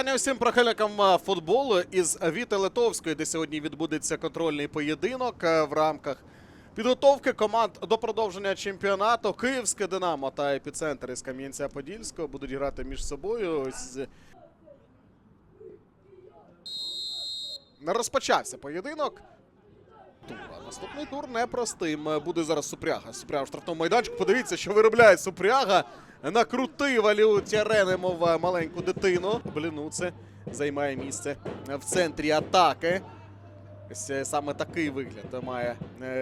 Вітання усім прихильникам е, футболу із Віти Литовської, де сьогодні відбудеться контрольний поєдинок е, в рамках підготовки команд до продовження чемпіонату. Київське Динамо та епіцентр із Кам'янця-Подільського будуть грати між собою. Не розпочався поєдинок. Тура. Наступний тур непростим. Е, Буде зараз Супряга. Супряга в штрафному майданчику. Подивіться, що виробляє Супряга. Накрутив Аліу Тярени, мов е, маленьку дитину. Блінуце займає місце в центрі атаки. Ось е, саме такий вигляд має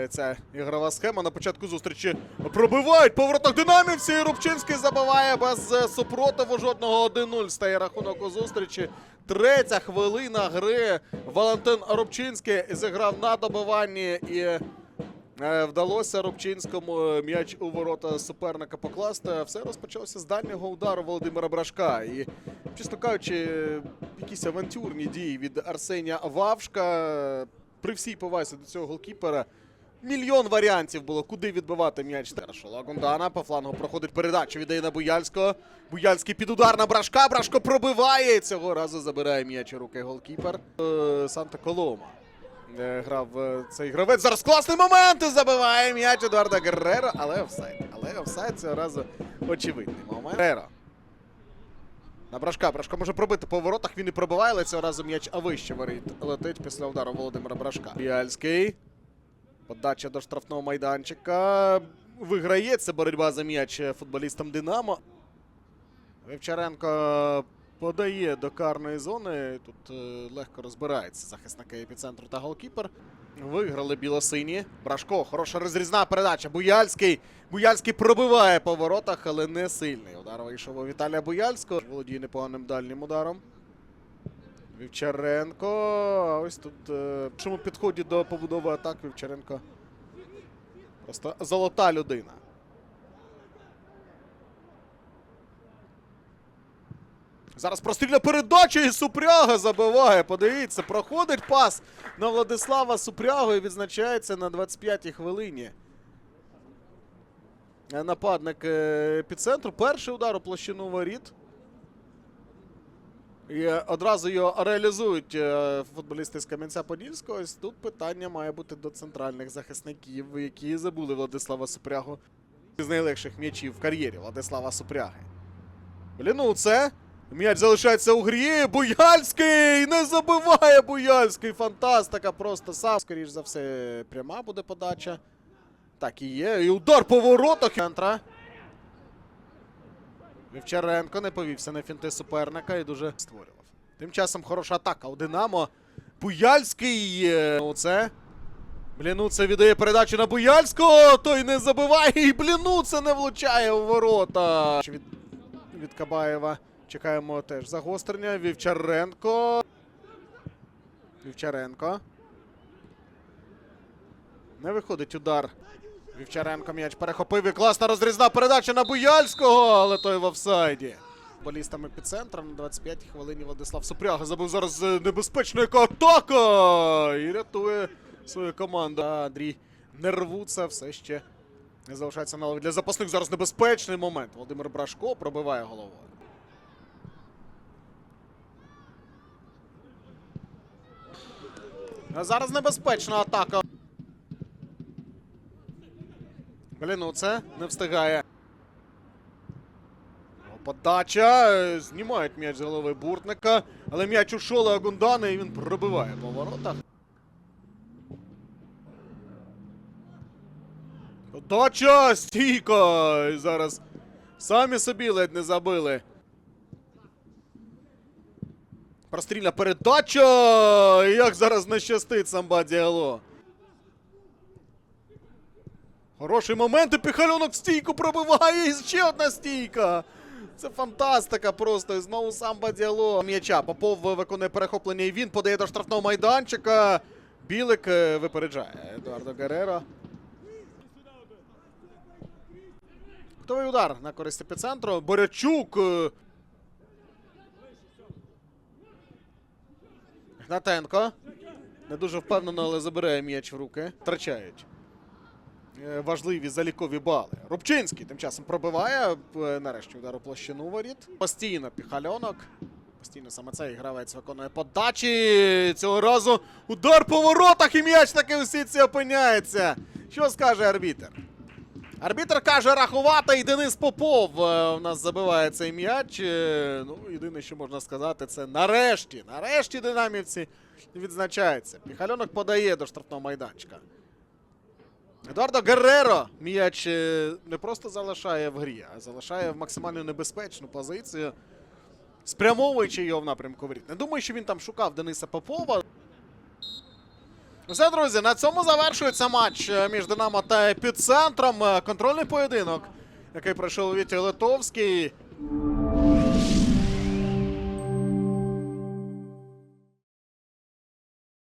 ця ігрова схема. На початку зустрічі пробивають по воротах динамівці. Рубчинський забиває без супротиву жодного 1-0. Стає рахунок у зустрічі. Третя хвилина гри. Валентин Рубчинський зіграв на добиванні і е, вдалося Рубчинському е, м'яч у ворота суперника покласти. Все розпочалося з дальнього удару Володимира Брашка. І, чесно кажучи, якісь авантюрні дії від Арсенія Вавшка. При всій повазі до цього голкіпера. Мільйон варіантів було, куди відбивати м'яч. Хорошо, Лагундана по флангу проходить передачу, віддає на Буяльського. Буяльський під удар на Брашка. Брашко пробиває. Цього разу забирає м'яч у руки голкіпер. Е, Санта Колома. Е, Грав е, цей гравець. Зараз класний момент. і Забиває м'яч Едуарда Герреро. Але офсайд. Але офсайд цього разу очевидний момент. Герреро. На Брашка. Брашко може пробити по воротах. Він і пробиває, але цього разу м'яч а вище воріт летить після удару Володимира Брашка. Біальський. Подача до штрафного майданчика. Виграється боротьба за м'яч футболістам Динамо. Вівчаренко подає до карної зони. Тут е, легко розбирається захисники епіцентру та голкіпер. Виграли білосині. Брашко, хороша розрізна передача. Буяльський. Буяльський пробиває по воротах, але не сильний. Удар вийшов у Віталія Буяльського. Володіє непоганим дальнім ударом. Вівчаренко. Ось тут е, в чому підході до побудови атак Вівчаренко. Просто золота людина. Зараз прострільна передача і Супряга забиває. Подивіться, проходить пас на Владислава Супрягу і відзначається на 25-й хвилині. Е, Нападник е, епіцентру. Перший удар у площину воріт. І одразу його реалізують е, футболісти з Кам'янця-Подільського. Ось тут питання має бути до центральних захисників, які забули Владислава Супрягу з найлегших м'ячів в кар'єрі Владислава Супряги. Блін, це. М'яч залишається у грі. Буяльський! Не забиває Буяльський! Фантастика! Просто сам. Скоріш за все, пряма буде подача. Так і є. І удар по воротах. Центра. Вівчаренко не повівся на фінти суперника і дуже створював. Тим часом хороша атака у Динамо. Буяльський. е, Оце. Блінуце віддає передачу на Буяльського. Той не забиває. І Блінуце не влучає у ворота. Від, від Кабаєва. Чекаємо теж загострення. Вівчаренко. Вівчаренко. Не виходить удар. Вівчаренко м'яч перехопив і класна розрізна передача на Буяльського, але той в офсайді. Футболістам епіцентра на 25-й хвилині Владислав Супряга забив зараз небезпечна атака! І рятує свою команду. Андрій не все ще не залишається на лаві для запасних. Зараз небезпечний момент. Володимир Брашко пробиває головою. А зараз небезпечна атака. Блін, ну не встигає. Подача. е, Знімають м'яч з голови Буртника. Але м'яч у Шола Агундана і він пробиває по воротах. Подача! Стійко! І зараз самі собі ледь не забили. Прострільна передача! Як зараз не щастить самба Діало. Хороший момент, і Піхальонок стійку пробиває, і ще одна стійка. Це фантастика просто. І знову самба діало. М'яча. Попов виконує перехоплення, і він подає до штрафного майданчика. Білик е, випереджає Едуардо Герреро. Готовий удар на користь епіцентру. Борячук. е, Гнатенко. Не дуже впевнено, але забирає м'яч в руки. Втрачають. Е, Важливі залікові бали. Рубчинський тим часом пробиває. е, Нарешті удар у площину воріт. Постійно піхальонок. Постійно саме цей гравець виконує подачі. Цього разу удар по воротах і м'яч таки у сітці опиняється. Що скаже арбітер? Арбітер каже рахувати і Денис Попов е, у нас забиває цей м'яч. Ну, єдине, що можна сказати, це нарешті, нарешті динамівці відзначаються. Піхальонок подає до штрафного майданчика. Едуардо Герреро м'яч е, не просто залишає в грі, а залишає в максимально небезпечну позицію, спрямовуючи його в напрямку воріт. Не думаю, що він там шукав Дениса Попова. Все, друзі, на цьому завершується матч е, між Динамо та епіцентром. Е, Контрольний поєдинок, який пройшов у Віті Литовський.